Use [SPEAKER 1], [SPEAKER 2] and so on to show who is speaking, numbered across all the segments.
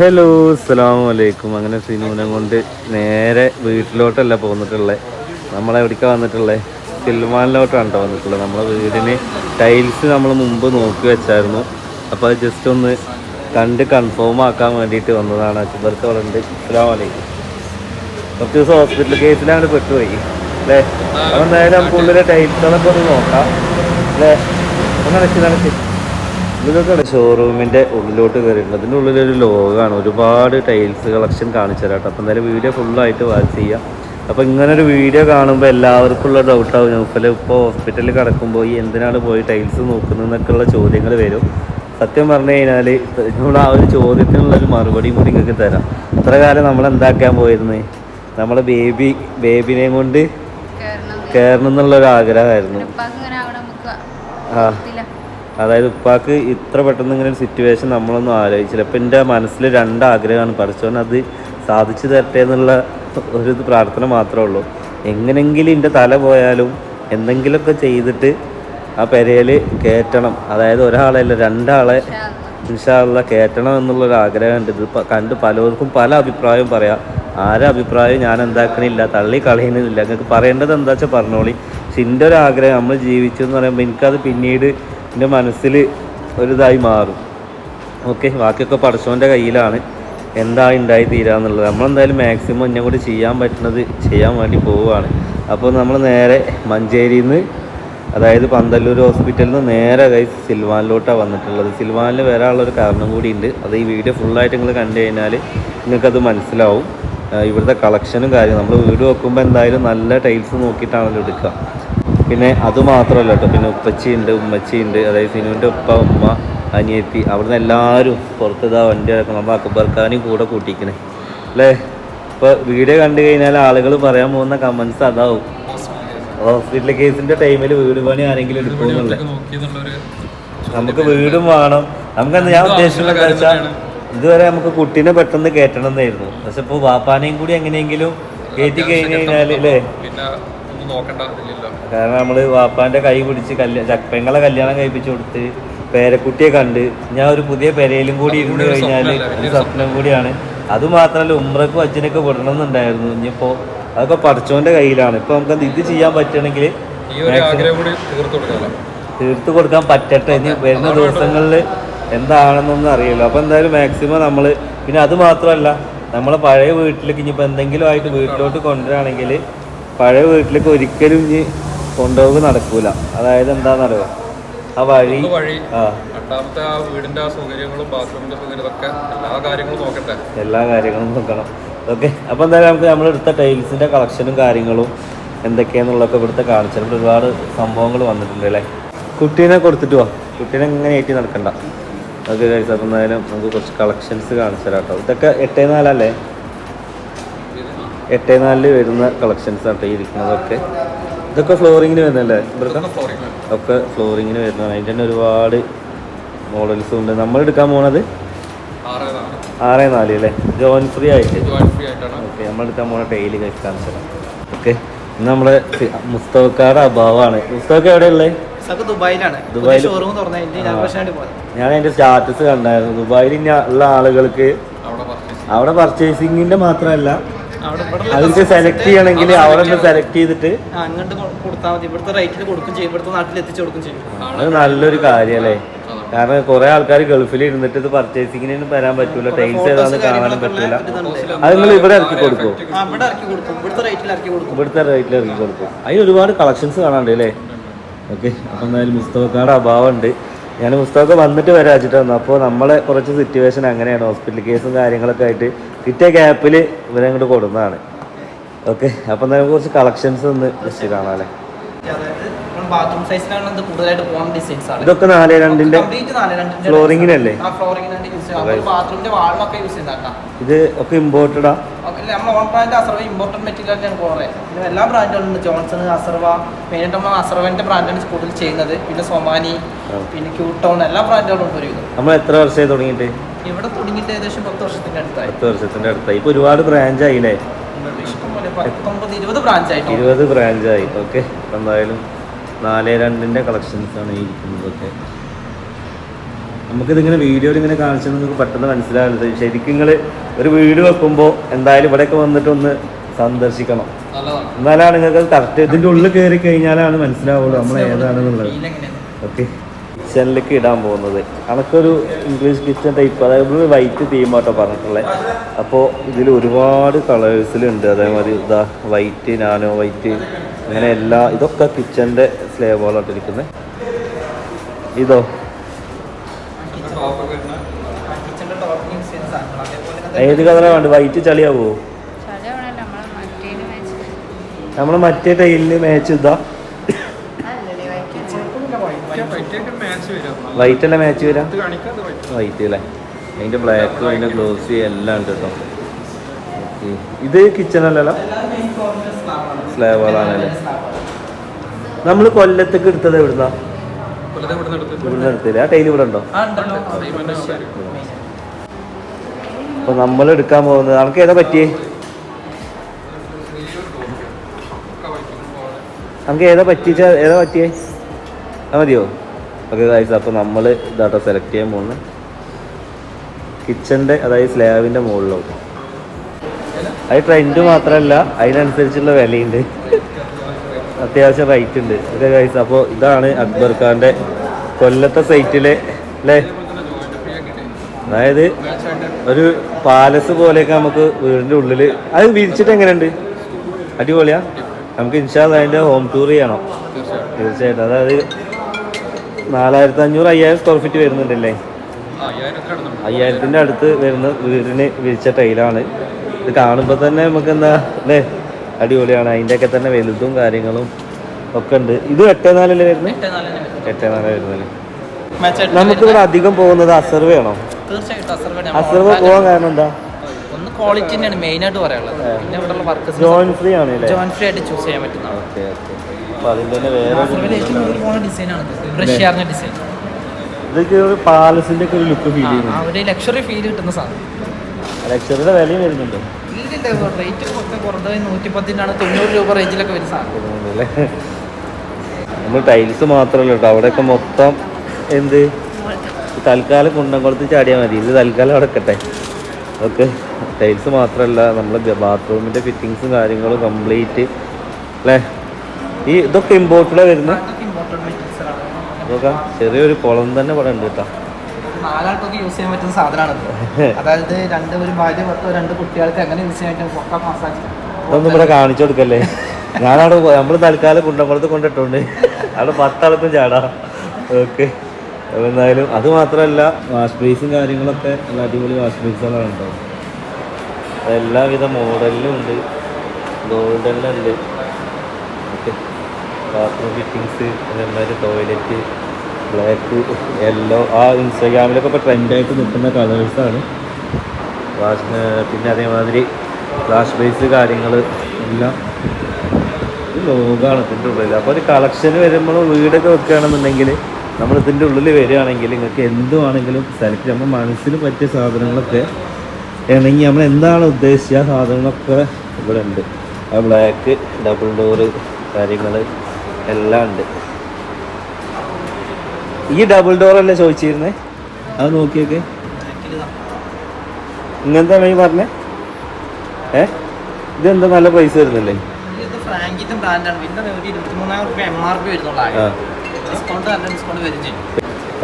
[SPEAKER 1] Hello അസ്സാം വലൈക്കും അങ്ങനെ സിനൂനെ കൊണ്ട് നേരെ വീട്ടിലോട്ടല്ല പോന്നിട്ടുള്ളത് നമ്മളെവിടേക്കാണ് വന്നിട്ടുള്ളത് സിൽമാനിലോട്ടാണ് കേട്ടോ വന്നിട്ടുള്ളത്. നമ്മളെ വീടിന് ടൈൽസ് നമ്മൾ മുമ്പ് നോക്കി വെച്ചായിരുന്നു. അപ്പോൾ അത് ജസ്റ്റ് ഒന്ന് കണ്ട് കൺഫേം ആക്കാൻ വേണ്ടിയിട്ട് വന്നതാണ്. അച്ചുബർക്ക് അവിടെ ഉണ്ട്. അസ്സാം വലൈക്കും കുറച്ച് ദിവസം ഹോസ്പിറ്റൽ കേസിലാണ് പെട്ടുപോയി. അല്ലേ? അപ്പോൾ എന്തായാലും നമുക്ക് ഉള്ളിലെ ടൈൽസുകളൊക്കെ ഒന്ന് നോക്കാം. അല്ലേ? ഒന്ന് നടക്കി ഇതൊക്കെ ഷോറൂമിന്റെ ഉള്ളിലോട്ട് കയറിയിട്ടുണ്ട് അതിന്റെ ഉള്ളിലൊരു ലോഗാണ് ഒരുപാട് ടൈൽസ് കളക്ഷൻ കാണിച്ചു തരാം അപ്പം എന്തായാലും വീഡിയോ ഫുള്ളായിട്ട് വാച്ച് ചെയ്യാം. അപ്പോൾ ഇങ്ങനൊരു വീഡിയോ കാണുമ്പോൾ എല്ലാവർക്കും ഉള്ള ഡൗട്ടാവും ഞാൻ ഇപ്പോൾ ഹോസ്പിറ്റലിൽ കിടക്കുമ്പോൾ ഈ എന്തിനാണ് പോയി ടൈൽസ് നോക്കുന്നതെന്നൊക്കെയുള്ള ചോദ്യങ്ങൾ വരും. സത്യം പറഞ്ഞു കഴിഞ്ഞാൽ നമ്മൾ ആ ഒരു ചോദ്യത്തിനുള്ളൊരു മറുപടിയും കൂടി നിങ്ങൾക്ക് തരാം. ഇത്ര കാലം നമ്മൾ എന്താക്കാൻ പോയിരുന്നത് നമ്മളെ ബേബി ബേബിനെയും കൊണ്ട് കയറണം എന്നുള്ളൊരു ആഗ്രഹമായിരുന്നു. ആ. അതായത് ഉപ്പാക്ക് ഇത്ര പെട്ടെന്ന് ഇങ്ങനെ ഒരു സിറ്റുവേഷൻ നമ്മളൊന്നും ആലോചിച്ചില്ല. അപ്പം എന്റെ മനസ്സിൽ രണ്ട് ആഗ്രഹമാണ് പഠിച്ചവൻ അത് സാധിച്ചു തരട്ടെ എന്നുള്ള ഒരു പ്രാർത്ഥന മാത്രമേ ഉള്ളൂ. എങ്ങനെങ്കിലും എന്റെ തല പോയാലും എന്തെങ്കിലുമൊക്കെ ചെയ്തിട്ട് ആ പെരയിൽ കയറ്റണം അതായത് ഒരാളല്ല രണ്ടാളെ
[SPEAKER 2] ഇൻഷാ അല്ലാ.
[SPEAKER 1] ഇൻഷാല്ല കയറ്റണം എന്നുള്ളൊരു ആഗ്രഹമുണ്ട് ഇത് കണ്ട് പലർക്കും പല അഭിപ്രായവും പറയാം. ആരെ അഭിപ്രായം ഞാൻ എന്താക്കണില്ല തള്ളി കളയുന്നില്ല നിങ്ങൾക്ക് പറയേണ്ടത് എന്താ വെച്ചാൽ പറഞ്ഞോളി. പക്ഷെ എന്റെ ഒരു ആഗ്രഹം നമ്മൾ ജീവിച്ചു എന്ന് പറയുമ്പോൾ എനിക്കത് പിന്നീട് എന്റെ മനസ്സിൽ ഒരിതായി മാറും. ഓക്കെ ബാക്കിയൊക്കെ പടച്ചോന്റെ കയ്യിലാണ്. എന്താ ഉണ്ടായി തീരാന്നുള്ളത് നമ്മളെന്തായാലും മാക്സിമം എന്നെ കൂടി ചെയ്യാൻ പറ്റുന്നത് ചെയ്യാൻ വേണ്ടി പോവുകയാണ്. അപ്പോൾ നമ്മൾ നേരെ മഞ്ചേരിയിൽ നിന്ന് അതായത് പന്തല്ലൂർ ഹോസ്പിറ്റലിൽ നിന്ന് നേരെ കൈ സിൽവാനിലോട്ടാണ് വന്നിട്ടുള്ളത്. സിൽവാനിൽ വരാനുള്ളൊരു കാരണം കൂടിയുണ്ട് അത് ഈ വീഡിയോ ഫുള്ളായിട്ട് നിങ്ങൾ കണ്ടു കഴിഞ്ഞാൽ നിങ്ങൾക്കത് മനസ്സിലാവും. ഇവിടുത്തെ കളക്ഷനും കാര്യം നമ്മൾ വീട് വെക്കുമ്പോൾ എന്തായാലും നല്ല ടൈൽസ് നോക്കിയിട്ടാണല്ലോ എടുക്കുക പിന്നെ അത് മാത്രമല്ല കേട്ടോ പിന്നെ ഉപ്പച്ചിയുണ്ട് ഉമ്മച്ചിയുണ്ട് അതായത് സിനുവിന്റെ ഉപ്പ ഉമ്മ അനിയത്തി അവിടുന്ന് എല്ലാവരും പുറത്തിതാ വണ്ടി ഇറക്കണം നമ്മൾ അക്ബർഖാനും കൂടെ കൂട്ടിക്കണേ അല്ലേ? ഇപ്പോൾ വീഡിയോ കണ്ടു കഴിഞ്ഞാൽ ആളുകൾ പറയാൻ പോകുന്ന കമൻസ് അതാവും. ഹോസ്പിറ്റൽ കേസിന്റെ ടൈമിൽ വീട് പണി ആരെങ്കിലും എടുക്കുന്നുണ്ടല്ലേ നമുക്ക് വീടും വേണം. നമുക്ക് ഞാൻ ഉദ്ദേശിച്ചുള്ള വെച്ചാൽ ഇതുവരെ നമുക്ക് കുട്ടീനെ പെട്ടെന്ന് കയറ്റണം എന്നായിരുന്നു. പക്ഷെ ഇപ്പോൾ വാപ്പാനെയും കൂടി എങ്ങനെയെങ്കിലും കയറ്റി കഴിഞ്ഞു കഴിഞ്ഞാൽ അല്ലേ? കാരണം നമ്മൾ വാപ്പാന്റെ കൈ പിടിച്ച് കല്യാ ചക്കപ്പെങ്ങളെ കല്യാണം കഴിപ്പിച്ചു കൊടുത്ത് പേരക്കുട്ടിയെ കണ്ട് ഞാൻ ഒരു പുതിയ പെരയിലും കൂടി ഇരുന്ന് കഴിഞ്ഞാൽ
[SPEAKER 3] കഴിഞ്ഞാൽ
[SPEAKER 1] ഒരു സ്വപ്നം കൂടിയാണ്. അത് മാത്രല്ല ഉമ്രക്കും അച്ഛനൊക്കെ വിടണമെന്നുണ്ടായിരുന്നു. ഇനിയിപ്പോ അതൊക്കെ പഠിച്ചോന്റെ കയ്യിലാണ്. ഇപ്പൊ നമുക്ക് ഇത് ചെയ്യാൻ
[SPEAKER 3] പറ്റണെങ്കിൽ തീർത്തു
[SPEAKER 1] കൊടുക്കാൻ പറ്റട്ടെ. ഇനി വരുന്ന ദിവസങ്ങളിൽ എന്താണെന്നൊന്നും അറിയില്ല. അപ്പൊ എന്തായാലും മാക്സിമം നമ്മൾ പിന്നെ അത് മാത്രമല്ല നമ്മളെ പഴയ വീട്ടിലേക്ക് ഇനിയിപ്പോൾ എന്തെങ്കിലും ആയിട്ട് വീട്ടിലോട്ട് കൊണ്ടുവരാണെങ്കിൽ പഴയ വീട്ടിലേക്ക് ഒരിക്കലും ഇനി കൊണ്ടുപോകുക നടക്കൂല. അതായത് എന്താണെന്നറിയോ ആ വഴി ആ
[SPEAKER 3] രണ്ടാമത്തെ ആ വീടിന്റെ ആ സൗകര്യങ്ങളും ബാത്റൂമിന്റെ സൗകര്യം എല്ലാ കാര്യങ്ങളും നോക്കട്ടെ.
[SPEAKER 1] എല്ലാ കാര്യങ്ങളും നോക്കണം. ഓക്കെ. അപ്പോൾ എന്തായാലും നമുക്ക് നമ്മൾ എടുത്ത ടൈൽസിന്റെ കളക്ഷനും കാര്യങ്ങളും എന്തൊക്കെയാന്നുള്ളതൊക്കെ ഇവിടുത്തെ കാണിച്ചിട്ടുണ്ട് ഒരുപാട് സംഭവങ്ങൾ വന്നിട്ടുണ്ട് അല്ലേ? കുട്ടീനെ കൊടുത്തിട്ട് വാ. കുട്ടീനെ ഇങ്ങനെ ഏറ്റി നടക്കണ്ട. ഓക്കെ കഴിച്ചാൽ എന്തായാലും നമുക്ക് കുറച്ച് കളക്ഷൻസ് കാണിച്ചു തരാം കേട്ടോ. ഇതൊക്കെ എട്ടേ നാലല്ലേ? എട്ടേ നാലിൽ വരുന്ന കളക്ഷൻസ് ആട്ടോ ഈ ഇരിക്കുന്നതൊക്കെ. ഇതൊക്കെ ഫ്ലോറിങ്ങിന് വരുന്നല്ലേ ഒക്കെ ഫ്ലോറിങ്ങിന് വരുന്നതാണ്. അതിന്റെ തന്നെ ഒരുപാട് മോഡൽസും ഉണ്ട്. നമ്മൾ എടുക്കാൻ പോണത്? ആറേ നാല്. അല്ലേ? ജോയിൻ ഫ്രീ ആയിട്ട്. ഓക്കെ നമ്മൾ എടുക്കാൻ പോണ ഡെയിലി കഴിക്കാൻ ഓക്കെ ഇന്ന് നമ്മുടെ മുസ്തഫക്കാരുടെ അഭാവമാണ്. മുസ്തഫക്ക എവിടെയുള്ളത്
[SPEAKER 4] ദുബായിലാണ്.
[SPEAKER 1] ദുബായിൽ
[SPEAKER 4] ഷോറൂം
[SPEAKER 1] ഞാൻ അതിന്റെ സ്റ്റാറ്റസ് കണ്ടായിരുന്നു. ദുബായിൽ ഇനി ഉള്ള ആളുകൾക്ക്
[SPEAKER 3] അവിടെ
[SPEAKER 1] പർച്ചേസിങ്ങിന്റെ മാത്രമല്ല അവർക്ക് സെലക്ട് ചെയ്യണമെങ്കിൽ അവിടെ സെലക്ട് ചെയ്തിട്ട്
[SPEAKER 4] അങ്ങോട്ട് കൊടുത്താൽ മതി. ഇവിടുത്തെ റേറ്റിൽ കൊടുക്കും ചെയ്യും. ഇവിടുത്തെ നാട്ടിൽ എത്തിച്ചു കൊടുക്കും ചെയ്യും.
[SPEAKER 1] അത് നല്ലൊരു കാര്യല്ലേ? കാരണം കുറെ ആൾക്കാർ ഗൾഫിൽ ഇരുന്നിട്ട് ഇത് പർച്ചേസിങ്ങിന് വരാൻ പറ്റൂല ടൈൽസ് ഏതാന്ന് കാണാനും പറ്റൂല. അത് നിങ്ങൾ ഇവിടെ ഇറക്കി കൊടുക്കും.
[SPEAKER 4] ഇവിടുത്തെ റേറ്റിൽ ഇറക്കി കൊടുക്കും.
[SPEAKER 1] അതിന് ഒരുപാട് കളക്ഷൻസ് കാണാണ്ട് അല്ലേ? ഓക്കെ അപ്പം എന്തായാലും മുസ്തഫക്കാരുടെ അഭാവമുണ്ട്. ഞാൻ മുസ്തഫ വന്നിട്ട് വരാൻ വെച്ചിട്ടാണ് അപ്പോൾ നമ്മളെ കുറച്ച് സിറ്റുവേഷൻ അങ്ങനെയാണ്. ഹോസ്പിറ്റൽ കേസും കാര്യങ്ങളൊക്കെ ആയിട്ട് കിട്ടിയ ഗ്യാപ്പിൽ ഇവരെ അങ്ങോട്ട് കൊടുക്കുന്നതാണ് ഓക്കെ അപ്പൊ എന്തായാലും കുറച്ച് കളക്ഷൻസ് ഒന്ന് ജസ്റ്റ് കാണാം അല്ലേ?
[SPEAKER 4] ബാത്റൂം കൂടുതലായിട്ട് ഡിസൈൻസ് ആണ്.
[SPEAKER 1] ഇതൊക്കെ നാല്
[SPEAKER 4] രണ്ടിന്റെ ഫ്ലോറിംഗിനല്ലേ യൂസ് ബാത്റൂമിന്റെ
[SPEAKER 1] ഇത് ഒക്കെ ഇമ്പോർട്ടഡാ
[SPEAKER 4] നമ്മൾ ഓൺ ബ്രാൻഡ് അസർവ ഇമ്പോർട്ടന്റ് മെറ്റീരിയൽ ആണ് കുറേ പിന്നെ എല്ലാ ബ്രാൻഡുകളും ജോൺസൺ അസർവ മെയിനായിട്ട് നമ്മൾ അസർവന്റെ ബ്രാൻഡാണ് കൂടുതൽ ചെയ്യുന്നത്. പിന്നെ സൊമാനി പിന്നെ ക്യൂട്ടൗൺ എല്ലാ ബ്രാൻഡുകളും ഉണ്ട് ഒരുവിധം
[SPEAKER 1] നമ്മൾ എത്ര വർഷമായി തുടങ്ങിയിട്ട്?
[SPEAKER 4] ഇവിടെ തുടങ്ങിയിട്ട് ഏകദേശം പത്ത് വർഷത്തിന്റെ അടുത്തായി.
[SPEAKER 1] പത്ത് വർഷത്തിന്റെ അടുത്തായി. ഇപ്പോൾ ഒരുപാട് ബ്രാഞ്ച് ആയില്ലേ?
[SPEAKER 4] പത്തൊമ്പത് ഇരുപത് ബ്രാഞ്ച് ആയിട്ട്?
[SPEAKER 1] ഇരുപത് ബ്രാഞ്ചായി ഓക്കെ. എന്തായാലും നാല് രണ്ടിന്റെ കളക്ഷൻസ് ആണ് ഈ ഇരിക്കുന്നതൊക്കെ നമുക്കിതിങ്ങനെ വീഡിയോയിൽ ഇങ്ങനെ കാണിച്ചാൽ നിങ്ങൾക്ക് പെട്ടെന്ന് മനസ്സിലാകുന്നത് ശരിക്കും നിങ്ങൾ ഒരു വീട് വെക്കുമ്പോൾ എന്തായാലും ഇവിടെയൊക്കെ വന്നിട്ട് ഒന്ന് സന്ദർശിക്കണം. എന്നാലാണ് നിങ്ങൾക്ക് കറക്റ്റ് ഇതിന്റെ ഉള്ളിൽ കയറി കഴിഞ്ഞാലാണ് മനസ്സിലാവുള്ളൂ നമ്മൾ ഏതാണെന്നുള്ളത്. ഓക്കെ. കിച്ചണിലേക്ക് ഇടാൻ പോകുന്നത്. അനക്കൊരു ഇംഗ്ലീഷ് കിച്ചൺ ടൈപ്പ് അതായത് വൈറ്റ് തീമാട്ടോ പറഞ്ഞിട്ടുള്ളത്. അപ്പോൾ ഇതിൽ ഒരുപാട് കളേഴ്സിലുണ്ട് അതേമാതിരി ഇതാ വൈറ്റ് നാനോ വൈറ്റ് അങ്ങനെ എല്ലാ ഇതൊക്കെ കിച്ചന്റെ സ്ലേബോളായിട്ടിരിക്കുന്നത് ഇതോ? ഏത് കളറാണ് വേണ്ടത്? വൈറ്റ് ചളിയാവോ? നമ്മൾ മറ്റേ ടൈലിന് മാച്ച് ഇതാ
[SPEAKER 2] അല്ലല്ലേ വൈറ്റ്
[SPEAKER 3] വൈറ്റൊക്കെ മാച്ച് വരും
[SPEAKER 1] വൈറ്റ് അല്ലേ മാച്ച് വരാം?
[SPEAKER 3] വൈറ്റ്
[SPEAKER 1] അല്ലേ? അതിന്റെ ബ്ലാക്കും അതിന്റെ ഗ്ലോസി എല്ലാം ഉണ്ട് കേട്ടോ. ഇത് കിച്ചൺ അല്ലല്ലോ? സ്ലാബുകളാണല്ലേ നമ്മൾ കൊല്ലത്തേക്ക് എടുത്തത് എവിടുന്നാ?
[SPEAKER 3] ഇവിടുന്ന്
[SPEAKER 1] എടുത്തില്ല ആ ടൈൽ ഇവിടെ ഉണ്ടോ? അപ്പൊ നമ്മൾ എടുക്കാൻ പോകുന്നത് നമുക്ക് ഏതാ പറ്റിയേ? നമുക്ക് ഏതാ പറ്റിച്ച ഏതാ പറ്റിയേ? ആ മതിയോ? ഓക്കെ ഗൈസ് അപ്പോൾ നമ്മൾ ഇതാട്ടോ സെലക്ട് ചെയ്യാൻ പോകുന്നത് കിച്ചന്റെ അതായത് സ്ലാബിന്റെ മുകളിലോട്ട്. അത് ട്രെൻഡ് മാത്രമല്ല അതിനനുസരിച്ചുള്ള വിലയുണ്ട്. അത്യാവശ്യം റൈറ്റ് ഉണ്ട്. ഓക്കെ ഗൈസ് അപ്പോൾ ഇതാണ് അക്ബർ ഖാന്റെ കൊല്ലത്തെ സൈറ്റിലെ അല്ലേ അതായത് ഒരു പാലസ് പോലെയൊക്കെ നമുക്ക് വീടിന്റെ ഉള്ളിൽ അത് വിരിച്ചിട്ട് എങ്ങനെയുണ്ട്? അടിപൊളിയാ. നമുക്ക് ഇൻഷാ അതിന്റെ ഹോം ടൂർ ചെയ്യണം.
[SPEAKER 3] തീർച്ചയായിട്ടും.
[SPEAKER 1] അതായത് നാലായിരത്തി അഞ്ഞൂറ് അയ്യായിരം സ്ക്വയർ ഫീറ്റ് വരുന്നുണ്ടല്ലേ? അയ്യായിരത്തിന്റെ അടുത്ത് വരുന്ന വീടിന് വിരിച്ച ടൈലാണ്. ഇത് കാണുമ്പോൾ തന്നെ നമുക്ക് എന്താ അല്ലേ? അടിപൊളിയാണ്. അതിന്റെയൊക്കെ തന്നെ വലുതും കാര്യങ്ങളും ഒക്കെ ഉണ്ട്. ഇത് എട്ടേ നാലല്ലേ വരുന്നത്.
[SPEAKER 4] എട്ട്
[SPEAKER 1] നാല് വരുന്നത്. നമുക്കിവിടെ അധികം പോകുന്നത് അസർവ് ആണോ അസർവ് പോകാൻ കാരണം എന്താ?
[SPEAKER 4] ഒന്ന് ക്വാളിറ്റി തന്നെയാണ് മെയിൻ ആയിട്ട് പറയാനുള്ളത്. പിന്നെ ഇവിടെയുള്ള
[SPEAKER 1] ജോയിൻ ഫ്രീ ആണ്
[SPEAKER 4] ജോയിൻ ഫ്രീ ആയിട്ട് ചൂസ് ചെയ്യാൻ പറ്റുന്ന
[SPEAKER 1] ഓക്കെ ഓക്കെ. അപ്പോൾ തന്നെ വേറെ
[SPEAKER 4] ഡിസൈനാണ് ഡിസൈൻ
[SPEAKER 1] ഇതൊക്കെ ഒരു പാലസിന്റെ ഒക്കെ ഒരു ലുക്ക് ഫീൽ ചെയ്യുന്നു
[SPEAKER 4] ആ ഒരു ലക്ഷറി ഫീൽ കിട്ടുന്ന സാധനം.
[SPEAKER 1] ലക്ഷറിയുടെ വിലയും വരുന്നുണ്ട്.
[SPEAKER 4] ഇതിന്റെ റേറ്റ് കുറഞ്ഞത് തൊണ്ണൂറ് രൂപ റേഞ്ചിലൊക്കെ വരുന്ന സാധനം.
[SPEAKER 1] നമ്മൾ ടൈൽസ് മാത്രമല്ല കേട്ടോ. അവിടെയൊക്കെ മൊത്തം എന്ത്? തൽക്കാലം കുണ്ടംകുളത്ത് ചാടിയാൽ മതി. ഇത് തൽക്കാലം അടക്കട്ടെ ഓക്കെ. ടൈൽസ് മാത്രമല്ല നമ്മൾ ബാത്റൂമിന്റെ ഫിറ്റിങ്സും കാര്യങ്ങളും കംപ്ലീറ്റ് അല്ലേ? ഈ ഇതൊക്കെ ഇമ്പോർട്ടഡ് വരുന്നത് നോക്കാം ചെറിയൊരു കുളം തന്നെ ഇവിടെ ഉണ്ട് കേട്ടോ.
[SPEAKER 4] നാലാൾക്കൊക്കെ യൂസ് ചെയ്യാൻ പറ്റുന്ന സാധനമാണ് അതായത് രണ്ട് ഒരു ഭാര്യ പത്തോ രണ്ട് കുട്ടികൾക്ക് എങ്ങനെ യൂസ് ചെയ്യാൻ പറ്റും? പൊക്ക മസാജ്
[SPEAKER 1] ഇതൊന്നും ഇവിടെ കാണിച്ചു കൊടുക്കല്ലേ? ഞാനവിടെ നമ്മൾ തൽക്കാലം കുണ്ടമ്പുറത്ത് കൊണ്ടിട്ടുണ്ട്. അവിടെ പത്താൾക്കും ചാടാം. ഓക്കെ. എന്തായാലും അത് മാത്രമല്ല വാഷ് ബേസും കാര്യങ്ങളൊക്കെ നല്ല അടിപൊളി വാഷ് ബേസുകളാണ് ഉണ്ടാവും എല്ലാവിധ മോഡലിലും ഉണ്ട്. ഗോൾഡനിലുണ്ട് ബാത്റൂം ഫിറ്റിങ്സ് അതേമാതിരി ടോയ്ലറ്റ് ബ്ലാക്ക് യെല്ലോ ആ ഇൻസ്റ്റാഗ്രാമിലൊക്കെ ഇപ്പോൾ ട്രെൻഡായിട്ട് നിൽക്കുന്ന കളേഴ്സാണ് വാഷ് പിന്നെ അതേമാതിരി ഫ്ലാഷ് ബേസ് കാര്യങ്ങൾ എല്ലാം ലോകമാണ് ഇതിന്റെ ഉള്ളിൽ അപ്പോൾ ഒരു കളക്ഷൻ വരുമ്പോൾ വീടൊക്കെ വെക്കുകയാണെന്നുണ്ടെങ്കിൽ നമ്മൾ ഇതിന്റെ ഉള്ളിൽ വരികയാണെങ്കിൽ നിങ്ങൾക്ക് എന്തുവാണെങ്കിലും സെലക്ട് നമ്മൾ മനസ്സിന് പറ്റിയ സാധനങ്ങളൊക്കെ ഇണങ്ങി നമ്മൾ എന്താണ് ഉദ്ദേശിച്ച ആ സാധനങ്ങളൊക്കെ ഇവിടെ ഉണ്ട്. ആ ബ്ലാക്ക് ഡബിൾ ഡോറ് കാര്യങ്ങൾ എല്ലാം ഉണ്ട്. ഈ ഡബിൾ ഡോർ അല്ലേ ചോദിച്ചിരുന്നേ? അത് നോക്കിയൊക്കെ. ഇങ്ങനത്തെ മെയ് പറഞ്ഞേ? ഏ? ഇതെന്താ നല്ല പൈസ വരുന്നില്ലേ?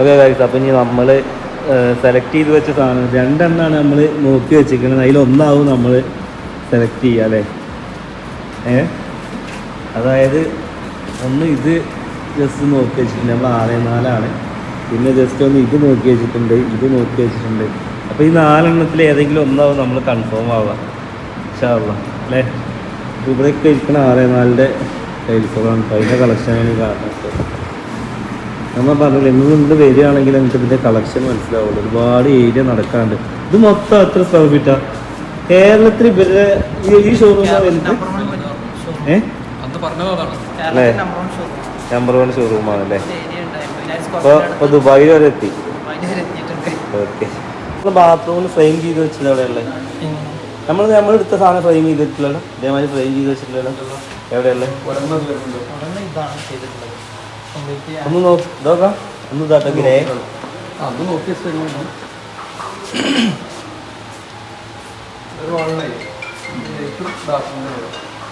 [SPEAKER 1] ഓക്കെ ഗൈസ് അപ്പം ഇനി നമ്മൾ സെലക്ട് ചെയ്ത് വെച്ച സാധനം. രണ്ടെണ്ണമാണ് നമ്മൾ നോക്കി വെച്ചിരിക്കുന്നത്. അതിലൊന്നാവും നമ്മൾ സെലക്ട് ചെയ്യുക അല്ലേ? ഏ? അതായത് ഒന്ന് ഇത് ജസ്റ്റ് നോക്കി വെച്ചിട്ടുണ്ട്. നമ്മൾ ആറ് നാലാണ്. പിന്നെ ജസ്റ്റ് ഒന്ന് ഇത് നോക്കി വെച്ചിട്ടുണ്ട്. ഇത് നോക്കി വെച്ചിട്ടുണ്ട്. അപ്പോൾ ഈ നാലെണ്ണത്തിൽ ഏതെങ്കിലും ഒന്നാവും നമ്മൾ കൺഫേം ആവുക. ഇൻഷാള്ള അല്ലേ? ഇവിടെയൊക്കെ ഇരിക്കുന്ന ആറ് നാലിന്റെ ടൈൽസുകളാണ് അതിന്റെ കളക്ഷനാണ് കാണുന്നത് നമ്മൾ പറഞ്ഞില്ല ഇന്ന് ഇങ്ങോട്ട് വരികയാണെങ്കിൽ നിങ്ങൾക്ക് ഇതിന്റെ കളക്ഷൻ മനസ്സിലാവുള്ളൂ. ഒരുപാട് ഏരിയ നടക്കാണ്ട് ഇത് മൊത്തം എത്ര സ്ക്വയർ ഫീറ്റാ കേരളത്തിൽ ഇവരുടെ ഈ- ഷോറൂം വലുത്? അല്ലേ?
[SPEAKER 4] നമ്പർ വൺ ഷോറൂം
[SPEAKER 1] ഷോറൂമാണ് അല്ലേ? ഇപ്പോൾ ഇപ്പോൾ ദുബായിൽ വരെ എത്തി. ഓക്കെ. ബാത്റൂമിൽ ഫ്രെയിം ചെയ്ത് വെച്ചത് എവിടെയുള്ളത് നമ്മൾ നമ്മൾ എടുത്ത സാധനം ഫ്രെയിം ഇതേമാതിരി ഫ്രെയിം ചെയ്ത് വെച്ചിട്ടില്ലല്ലോ എവിടെയുള്ളത്
[SPEAKER 3] ഒരെണ്ണം ഇത് വരുന്നുണ്ട്.
[SPEAKER 4] ഉടനെ ഇതാണ് ചെയ്തിട്ടുള്ളത്. Complete ചെയ്യാൻ.
[SPEAKER 1] ഒന്ന് നോക്ക്. ഇതോക്കാം? ഒന്ന് ഇതാട്ടോ ഗ്രേ.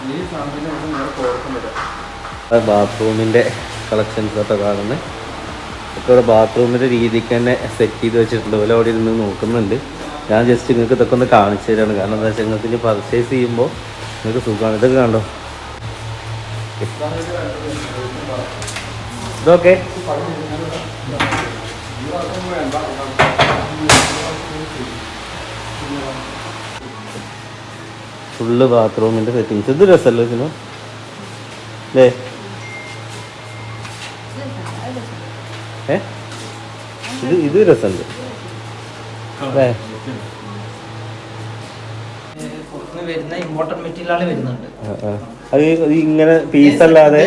[SPEAKER 3] ഈ സാധനം വരാം
[SPEAKER 1] ബാത്റൂമിന്റെ കളക്ഷൻസ് ഒക്കെ കാണുന്നത് ഒക്കെ ഇവിടെ ബാത്റൂമിന്റെ രീതിക്ക് തന്നെ സെറ്റ് ചെയ്ത് വെച്ചിട്ടുണ്ട്. പോലെ അവിടെ ഇരുന്ന് നോക്കുന്നുണ്ട്. ഞാൻ ജസ്റ്റ് നിങ്ങൾക്ക് ഇതൊക്കെ ഒന്ന് കാണിച്ചു തരാണ്. കാരണം എന്താ വെച്ചാൽ നിങ്ങൾക്ക് പർച്ചേസ് ചെയ്യുമ്പോൾ നിങ്ങൾക്ക് സുഖമാണ്. ഇതൊക്കെ കണ്ടോ? ഇതൊക്കെ. ഫുള്ള് ബാത്റൂമിന്റെ സെറ്റിങ്സ് ഇത് രസമല്ലോ ഇതിനോ? അല്ലേ? ഏ? ഇത് ഇത് രസമുണ്ട്. അല്ലേ. അത് ഇങ്ങനെ പീസ് അല്ലാതെ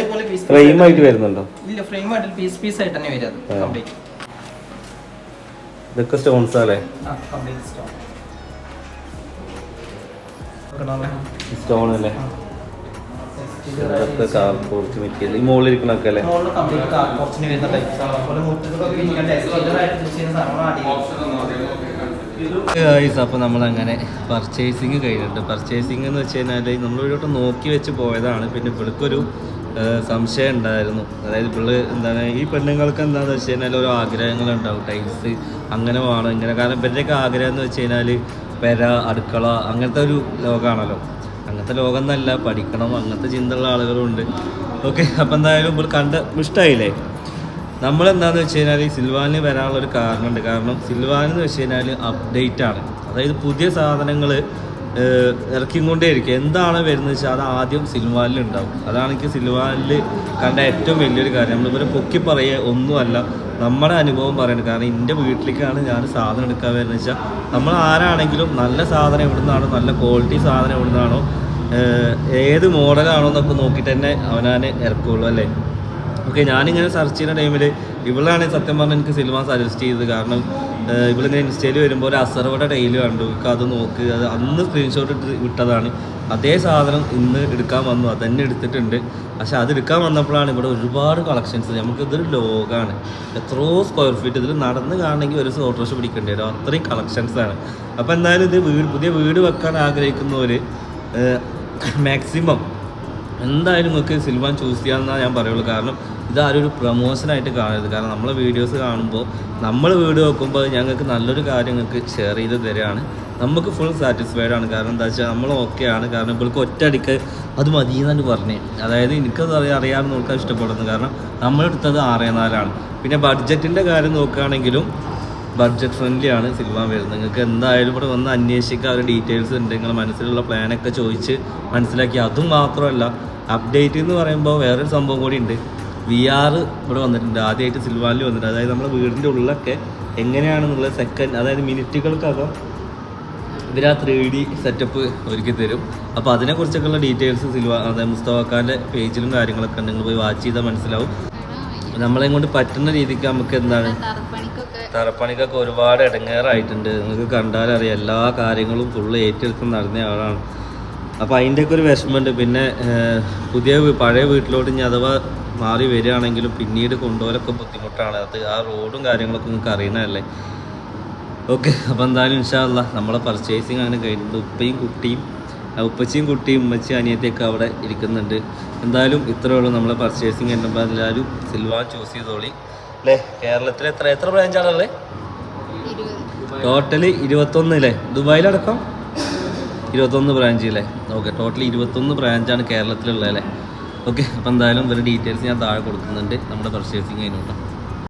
[SPEAKER 1] ഫ്രെയിം ആയിട്ട് വരുന്നുണ്ടോ?
[SPEAKER 4] ഇല്ല ഫ്രെയിം ആയിട്ട് പീസ് പീസ് ആയിട്ട് തന്നെ വരും.
[SPEAKER 1] ഇതൊക്കെ സ്റ്റോൺസ് അല്ലേ
[SPEAKER 4] സ്റ്റോൺ
[SPEAKER 1] അല്ലേ? ഇതൊക്കെ കാർ കുറച്ച് മെറ്റീരിയൽ. ഈ മുകളിൽ ഇരിക്കണൊക്കെ അല്ലേ അപ്പോൾ നമ്മളങ്ങനെ പർച്ചേസിങ് കഴിഞ്ഞിട്ട് പർച്ചേസിങ് എന്ന് വെച്ച് കഴിഞ്ഞാൽ നമ്മളിവിടോട്ട് നോക്കി വെച്ച് പോയതാണ്. പിന്നെ പിള്ളക്കൊരു സംശയം ഉണ്ടായിരുന്നു. അതായത് ഇവൾ എന്താണ് ഈ പെണ്ണുങ്ങൾക്ക് എന്താണെന്ന് വെച്ച് കഴിഞ്ഞാൽ ഓരോ ആഗ്രഹങ്ങളുണ്ടാവും ടൈൽസ് അങ്ങനെ വേണം ഇങ്ങനെ. കാരണം ഇവരുടെയൊക്കെ ആഗ്രഹം എന്ന് വെച്ച് കഴിഞ്ഞാൽ പെര അടുക്കള അങ്ങനത്തെ ഒരു ലോകമാണല്ലോ അങ്ങനത്തെ ലോകം എന്നല്ല പഠിക്കണം അങ്ങനത്തെ ചിന്തയുള്ള ആളുകളുണ്ട്. ഓക്കെ അപ്പം എന്തായാലും ഇപ്പോൾ കണ്ട് ഇഷ്ടമായില്ലേ നമ്മളെന്താണെന്ന് വെച്ച് കഴിഞ്ഞാൽ ഈ സിൽവാനിൽ വരാനുള്ള ഒരു കാരണമുണ്ട്. കാരണം സിൽവാൻ എന്ന് വെച്ച് കഴിഞ്ഞാൽ അപ്ഡേറ്റ് ആണ്. അതായത് പുതിയ സാധനങ്ങൾ ഇറക്കിക്കൊണ്ടേ ഇരിക്കും എന്താണ് വരുന്നത് വെച്ചാൽ അത് ആദ്യം സിൽവാനിൽ ഉണ്ടാവും അതാണ് എനിക്ക് സിൽവാനിൽ കണ്ട ഏറ്റവും വലിയൊരു കാര്യം. നമ്മളിവരെ പൊക്കി പറയുക ഒന്നുമല്ല. നമ്മുടെ അനുഭവം പറയുന്നത് കാരണം എന്റെ വീട്ടിലേക്കാണ് ഞാൻ സാധനം എടുക്കാൻ വരുന്നത്. വെച്ചാൽ നമ്മൾ ആരാണെങ്കിലും നല്ല സാധനം എവിടുന്നാണോ നല്ല ക്വാളിറ്റി സാധനം എവിടുന്നാണോ ഏത് മോഡലാണോ എന്നൊക്കെ നോക്കിയിട്ട് തന്നെ അവനാൻ ഇറക്കുള്ളൂ അല്ലേ? ഓക്കെ ഞാനിങ്ങനെ സെർച്ച് ചെയ്യുന്ന ടൈമിൽ ഇവളാണ് സത്യം പറഞ്ഞാൽ എനിക്ക് സിനിമ സജസ്റ്റ് ചെയ്തത്. കാരണം ഇവളിങ്ങനെ ഇൻസ്റ്റയിൽ വരുമ്പോൾ ഒരു അസർവയുടെ ടൈൽ കണ്ടു. അത് നോക്ക്. അത് അന്ന് സ്ക്രീൻഷോട്ട് ഇട്ട് വിട്ടതാണ്. അതേ സാധനം ഇന്ന് എടുക്കാൻ വന്നു അതന്നെ എടുത്തിട്ടുണ്ട്. പക്ഷെ അത് എടുക്കാൻ വന്നപ്പോഴാണ് ഇവിടെ ഒരുപാട് കളക്ഷൻസ് നമുക്ക് ഇതൊരു ലോകമാണ് എത്രയോ സ്ക്വയർ ഫീറ്റ് ഇതിൽ നടന്ന് കാണണമെങ്കിൽ ഒരു ഓട്ടോറിക്ഷ പിടിക്കേണ്ടി വരും. അത്രയും കളക്ഷൻസ് ആണ്. അപ്പോൾ എന്തായാലും ഇത് വീട് പുതിയ വീട് വെക്കാൻ ആഗ്രഹിക്കുന്നവർ മാക്സിമം എന്തായാലും നിങ്ങൾക്ക് സിൽവാൻ ചൂസ് ചെയ്യാമെന്നാണ് ഞാൻ പറയുള്ളൂ. കാരണം ഇതാരും ഒരു പ്രൊമോഷനായിട്ട് കാണരുത്. കാരണം നമ്മളെ വീഡിയോസ് കാണുമ്പോൾ നമ്മൾ വീഡിയോ വെക്കുമ്പോൾ ഞങ്ങൾക്ക് നല്ലൊരു കാര്യം നിങ്ങൾക്ക് ഷെയർ ചെയ്ത് തരികയാണ് നമുക്ക് ഫുൾ സാറ്റിസ്ഫൈഡ് ആണ്. കാരണം എന്താ വെച്ചാൽ നമ്മൾ ഓക്കെ ആണ്. കാരണം ഇവൾക്ക് ഒറ്റയടിക്ക് അത് മതി എന്നാണ് പറഞ്ഞേ. അതായത് എനിക്കത് അറിയാമെന്ന് നോക്കാൻ ഇഷ്ടപ്പെടുന്നു. കാരണം നമ്മളെടുത്തത് ആറേ നാലാണ്. പിന്നെ ബഡ്ജറ്റിന്റെ കാര്യം നോക്കുകയാണെങ്കിലും ബഡ്ജറ്റ് ഫ്രണ്ട്ലി ആണ് സിൽവാൻ വരുന്നത്. നിങ്ങൾക്ക് എന്തായാലും ഇവിടെ വന്ന് അന്വേഷിക്കുക അവരുടെ ഡീറ്റെയിൽസ് ഉണ്ട്. നിങ്ങൾ മനസ്സിലുള്ള പ്ലാനൊക്കെ ചോദിച്ച് മനസ്സിലാക്കി. അതും മാത്രമല്ല അപ്ഡേറ്റ് എന്ന് പറയുമ്പോൾ വേറൊരു സംഭവം കൂടി ഉണ്ട്. വി ആർ ഇവിടെ വന്നിട്ടുണ്ട്. ആദ്യമായിട്ട് സിൽവാനിൽ വന്നിട്ടുണ്ട്. അതായത് നമ്മുടെ വീടിന്റെ ഉള്ളിലൊക്കെ എങ്ങനെയാണെന്നുള്ള സെക്കൻഡ് അതായത് മിനിറ്റുകൾക്കകം ഇവർ ആ ത്രീ ഡി സെറ്റപ്പ് ഒരുക്കി തരും. അപ്പോൾ അതിനെക്കുറിച്ചൊക്കെയുള്ള ഡീറ്റെയിൽസ് സിൽവ അതായത് മുസ്തഫാക്കാന്റെ പേജിലും കാര്യങ്ങളൊക്കെ നിങ്ങൾ പോയി വാച്ച് ചെയ്താൽ മനസ്സിലാവും. നമ്മളെ കൊണ്ട് പറ്റുന്ന രീതിക്ക് നമുക്ക് എന്താണ്?
[SPEAKER 2] തറപ്പണിക്കൊക്കെ
[SPEAKER 1] ഒരുപാട് ഇടങ്ങേറായിട്ടുണ്ട്. നിങ്ങൾക്ക് കണ്ടാലറിയാം എല്ലാ കാര്യങ്ങളും ഫുള്ള് ഏറ്റെടുത്ത് നടന്ന ആളാണ്. അപ്പോൾ അതിന്റെയൊക്കെ ഒരു വിഷമമുണ്ട്. പിന്നെ പുതിയ പഴയ വീട്ടിലോട്ട് ഇനി അഥവാ മാറി വരികയാണെങ്കിലും പിന്നീട് കൊണ്ടുപോകലൊക്കെ ബുദ്ധിമുട്ടാണ്. അത് ആ റോഡും കാര്യങ്ങളൊക്കെ നിങ്ങൾക്ക് അറിയണതല്ലേ? ഓക്കെ അപ്പോൾ എന്തായാലും ഇൻഷാല്ല നമ്മളെ പർച്ചേസിങ് അങ്ങനെ കഴിഞ്ഞിട്ട് ഉപ്പയും കുട്ടിയും ഉപ്പച്ചിയും കുട്ടിയും ഉമ്മച്ചി അനിയത്തിയൊക്കെ അവിടെ ഇരിക്കുന്നുണ്ട്. എന്തായാലും ഇത്രയേ ഉള്ളൂ നമ്മളെ പർച്ചേസിങ് കഴിഞ്ഞപ്പോൾ എല്ലാവരും സിൽവാൻ ചൂസ് ചെയ്തോളി. അല്ലേ കേരളത്തിൽ എത്ര എത്ര ബ്രാഞ്ചാണുള്ളത്
[SPEAKER 2] ഇരുപത്.
[SPEAKER 1] ടോട്ടൽ ഇരുപത്തൊന്ന് അല്ലേ ദുബായിലടക്കം? ഇരുപത്തൊന്ന് ബ്രാഞ്ച് അല്ലേ ഓക്കെ ടോട്ടൽ ഇരുപത്തൊന്ന് ബ്രാഞ്ചാണ് കേരളത്തിലുള്ളത് അല്ലേ ഓക്കെ അപ്പോൾ എന്തായാലും ഇവരുടെ ഡീറ്റെയിൽസ് ഞാൻ താഴെ കൊടുക്കുന്നുണ്ട്. നമ്മുടെ പർച്ചേസിങ് കഴിഞ്ഞോട്ടോ